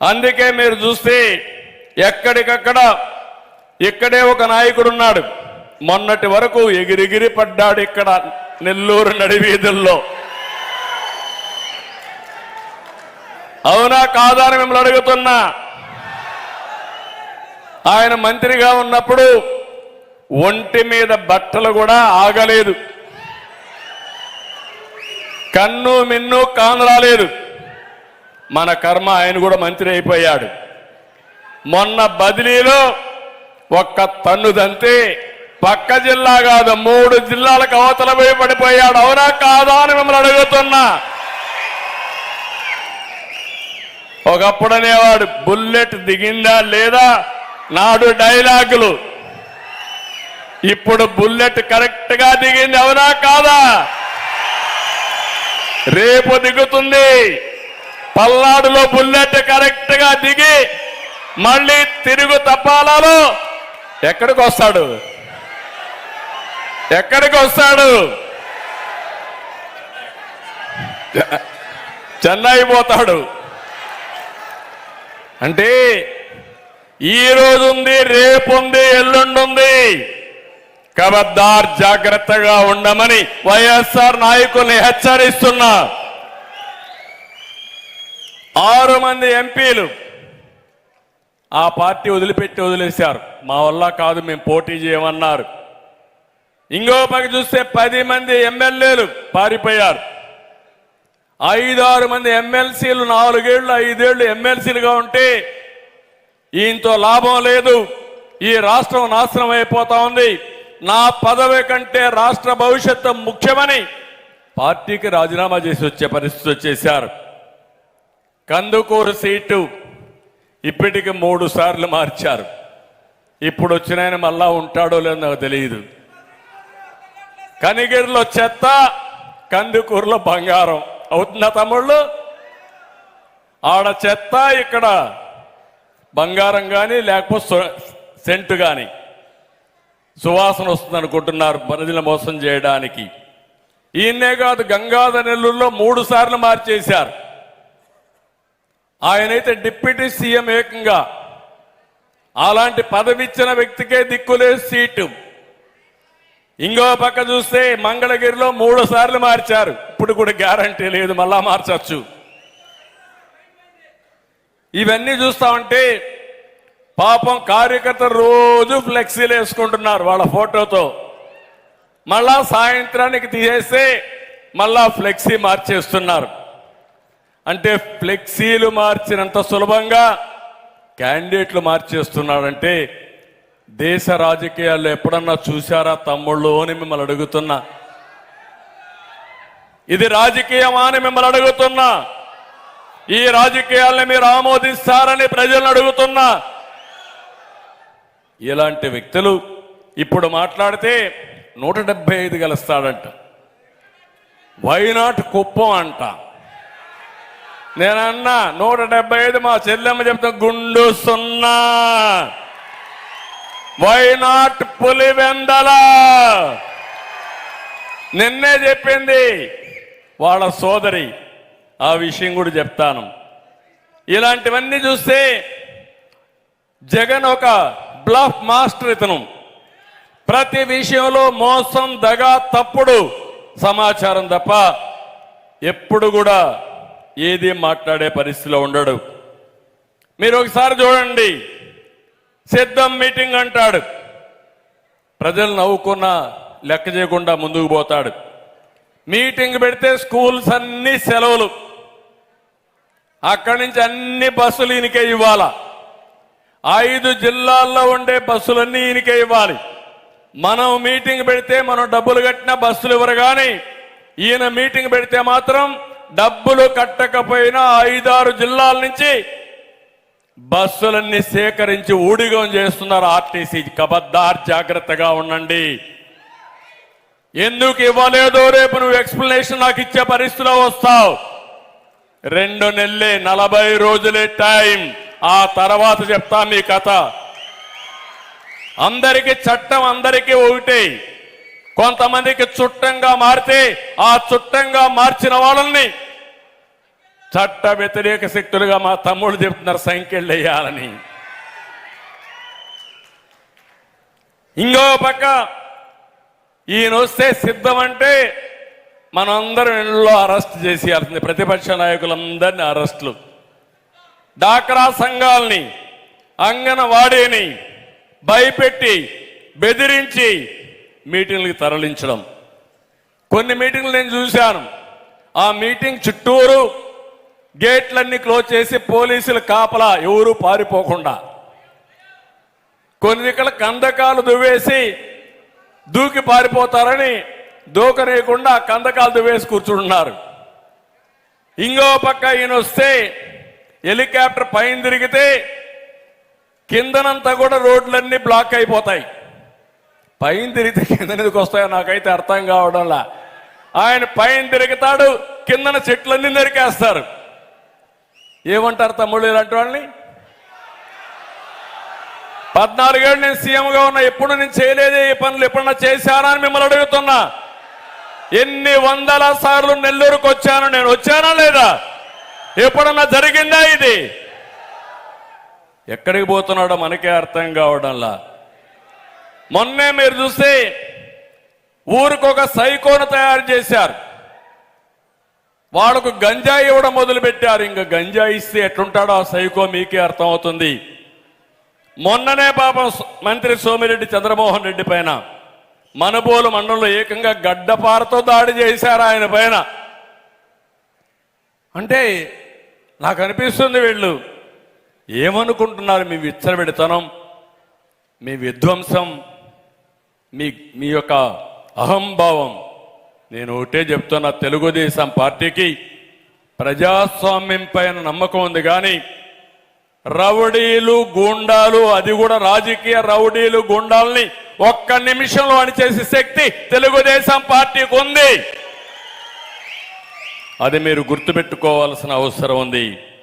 అందుకే మీరు చూస్తే ఎక్కడికక్కడ ఇక్కడే ఒక నాయకుడు ఉన్నాడు మొన్నటి వరకు ఎగిరిగిరి పడ్డాడు ఇక్కడ నెల్లూరు నడివీధుల్లో అవునా కాదా అని మిమ్మల్ని అడుగుతున్నా. ఆయన మంత్రిగా ఉన్నప్పుడు ఒంటి మీద బట్టలు కూడా ఆగలేదు. కన్ను మిన్ను కాను రాలేదు మన కర్మ ఆయన కూడా మంత్రి అయిపోయాడు. మొన్న బదిలీలో ఒక్క తన్నుదంతే పక్క జిల్లా కాదు మూడు జిల్లాలకు అవతల పోయి పడిపోయాడు. అవునా కాదా అని మిమ్మల్ని అడుగుతున్నా. ఒకప్పుడు అనేవాడు బుల్లెట్ దిగిందా లేదా? నాడు డైలాగులు. ఇప్పుడు బుల్లెట్ కరెక్ట్గా దిగింది అవునా కాదా? రేపు దిగుతుంది. పల్నాడులో బుల్లెట్ కరెక్ట్గా దిగి మళ్ళీ తిరుగు తప్పాలలో ఎక్కడికి వస్తాడు? ఎక్కడికి వస్తాడు? చెన్నై పోతాడు. అంటే ఈ రోజు ఉంది రేపు ఉంది ఎల్లుండి ఉంది కబద్దార్ జాగ్రత్తగా ఉండమని వైఎస్ఆర్ నాయకుల్ని హెచ్చరిస్తున్నా. ఆరు మంది ఎంపీలు ఆ పార్టీ వదిలిపెట్టి వదిలేశారు. మా వల్ల కాదు మేము పోటీ చేయమన్నారు. ఇంకో పక్క చూస్తే పది మంది ఎమ్మెల్యేలు పారిపోయారు. ఐదారు మంది ఎమ్మెల్సీలు నాలుగేళ్ళు ఐదేళ్ళు ఎమ్మెల్సీలుగా ఉంటే ఈయంతో లాభం లేదు. ఈ రాష్ట్రం నాశనం అయిపోతా ఉంది. నా పదవి కంటే రాష్ట్ర భవిష్యత్తు ముఖ్యమని పార్టీకి రాజీనామా చేసి వచ్చే పరిస్థితి వచ్చేశారు. కందుకూరు సీటు ఇప్పటికి మూడు సార్లు మార్చారు. ఇప్పుడు వచ్చిన ఆయన మళ్ళా ఉంటాడో లేదో నాకు తెలియదు. కనిగిరిలో చెత్త కందుకూరులో బంగారం. అవుతుందా తమ్ముళ్ళు? ఆడ చెత్త ఇక్కడ బంగారం కానీ లేకపోతే సెంటు కానీ సువాసన వస్తుంది అనుకుంటున్నారు ప్రజలు మోసం చేయడానికి. ఈయనే కాదు గంగాధర నెల్లూరులో మూడు సార్లు మార్చేశారు. ఆయనైతే డిప్యూటీ సీఎం ఏకంగా. అలాంటి పదవి ఇచ్చిన వ్యక్తికే దిక్కులే సీటు. ఇంకో పక్క చూస్తే మంగళగిరిలో మూడు సార్లు మార్చారు. ఇప్పుడు కూడా గ్యారంటీ లేదు మళ్ళా మార్చచ్చు. ఇవన్నీ చూస్తా ఉంటే పాపం కార్యకర్తలు రోజు ఫ్లెక్సీలు వేసుకుంటున్నారు వాళ్ళ ఫోటోతో. మళ్ళా సాయంత్రానికి తీసేస్తే మళ్ళా ఫ్లెక్సీ మార్చేస్తున్నారు. అంటే ఫ్లెక్సీలు మార్చినంత సులభంగా క్యాండిడేట్లు మార్చేస్తున్నాడంటే దేశ రాజకీయాల్లో ఎప్పుడన్నా చూశారా తమ్ముళ్ళు అని మిమ్మల్ని అడుగుతున్నా. ఇది రాజకీయమా అని మిమ్మల్ని అడుగుతున్నా. ఈ రాజకీయాల్ని మీరు ఆమోదిస్తారని ప్రజలను అడుగుతున్నా. ఇలాంటి వ్యక్తులు ఇప్పుడు మాట్లాడితే నూట డెబ్బై ఐదు గెలుస్తాడంట. వైనాట్ కుప్పం అంట. నేనన్నా నూట డెబ్బై ఐదు మా చెల్లెమ్మ చెప్తా గుండు సున్నా. వైనాట్ పులివెందల నిన్నే చెప్పింది వాళ్ళ సోదరి. ఆ విషయం కూడా చెప్తాను. ఇలాంటివన్నీ చూస్తే జగన్ ఒక బ్లఫ్ మాస్టర్ ఇతను. ప్రతి విషయంలో మోసం దగా తప్పుడు సమాచారం తప్ప ఎప్పుడు కూడా ఏది మాట్లాడే పరిస్థితిలో ఉండడు. మీరు ఒకసారి చూడండి. సిద్ధం మీటింగ్ అంటాడు. ప్రజలు నవ్వుకున్న లెక్క చేయకుండా ముందుకు పోతాడు. మీటింగ్ పెడితే స్కూల్స్ అన్ని సెలవులు. అక్కడి నుంచి అన్ని బస్సులు ఈయనకే ఇవ్వాల? ఐదు జిల్లాల్లో ఉండే బస్సులన్నీ ఈయనకే ఇవ్వాలి. మనం మీటింగ్ పెడితే మనం డబ్బులు కట్టిన బస్సులు ఇవ్వరు కానీ ఈయన మీటింగ్ పెడితే మాత్రం డబ్బులు కట్టకపోయినా ఐదారు జిల్లాల నుంచి బస్సులన్నీ సేకరించి ఊడిగం చేస్తున్నారు ఆర్టీసీ. కబద్దార్ జాగ్రత్తగా ఉండండి. ఎందుకు ఇవ్వలేదో రేపు నువ్వు ఎక్స్ప్లెనేషన్ నాకు ఇచ్చే పరిస్థితిలో వస్తావు. రెండు నెలలే నలభై రోజులే టైం. ఆ తర్వాత చెప్తా మీ కథ. అందరికీ చట్టం అందరికీ ఒకటే. కొంతమందికి చుట్టంగా మారితే ఆ చుట్టంగా మార్చిన వాళ్ళని చట్ట వ్యతిరేక శక్తులుగా మా తమ్ముళ్ళు చెప్తున్నారు సంఖ్యలు వేయాలని. ఇంకో పక్క ఈయన వస్తే సిద్ధం అంటే మనందరం ఇళ్ళలో అరెస్ట్ చేసేయాల్సింది ప్రతిపక్ష నాయకులందరినీ అరెస్టులు. డాక్రా సంఘాలని అంగనవాడీని భయపెట్టి బెదిరించి మీటింగ్లకు తరలించడం. కొన్ని మీటింగ్లు నేను చూశాను. ఆ మీటింగ్ చుట్టూరు గేట్లన్నీ క్లోజ్ చేసి పోలీసులు కాపలా ఎవరు పారిపోకుండా. కొన్ని ఇక్కడ కందకాలు దువ్వేసి దూకి పారిపోతారని దూకనేయకుండా కందకాలు దువ్వేసి కూర్చుంటున్నారు. ఇంకో పక్క ఈయన వస్తే హెలికాప్టర్ పైన తిరిగితే కిందనంతా కూడా రోడ్లన్నీ బ్లాక్ అయిపోతాయి. పైన తిరిగితే కింద ఎందుకు వస్తాయో నాకైతే అర్థం కావడంలా. ఆయన పైన తిరుగుతాడు కిందన చెట్లన్నీ నరికేస్తారు. ఏమంటారు తమ్ముళ్ళు ఇలాంటి వాళ్ళని? పద్నాలుగేళ్ళు నేను సీఎంగా ఉన్నా ఎప్పుడు నేను చేయలేదే ఈ పనులు ఎప్పుడన్నా చేశానా అని మిమ్మల్ని అడుగుతున్నా. ఎన్ని వందల సార్లు నెల్లూరుకు వచ్చాను నేను వచ్చానా లేదా? ఎప్పుడన్నా జరిగిందా ఇది? ఎక్కడికి పోతున్నాడో మనకే అర్థం కావడంలా. మొన్నే మీరు చూస్తే ఊరికొక సైకోను తయారు చేశారు. వాళ్ళకు గంజాయి ఇవ్వడం మొదలుపెట్టారు. ఇంక ఇంకా గంజాయి ఇస్తే ఎట్లుంటాడో ఆ సైకో మీకే అర్థమవుతుంది. మొన్ననే పాపం మంత్రి సోమిరెడ్డి చంద్రమోహన్ రెడ్డి పైన మనబోలు మండలంలో ఏకంగా గడ్డపారతో దాడి చేశారు ఆయన పైన. అంటే నాకు అనిపిస్తుంది వీళ్ళు ఏమనుకుంటున్నారు మీ విచ్చలబెడతనం మీ విధ్వంసం మీ మీ యొక్క అహంభావం. నేను ఒకటే చెప్తున్నా తెలుగుదేశం పార్టీకి ప్రజాస్వామ్యం పైన నమ్మకం ఉంది కానీ రౌడీలు గూండాలు అది కూడా రాజకీయ రౌడీలు గూండాల్ని ఒక్క నిమిషంలో అణిచేసే శక్తి తెలుగుదేశం పార్టీకి ఉంది. అది మీరు గుర్తుపెట్టుకోవాల్సిన అవసరం ఉంది.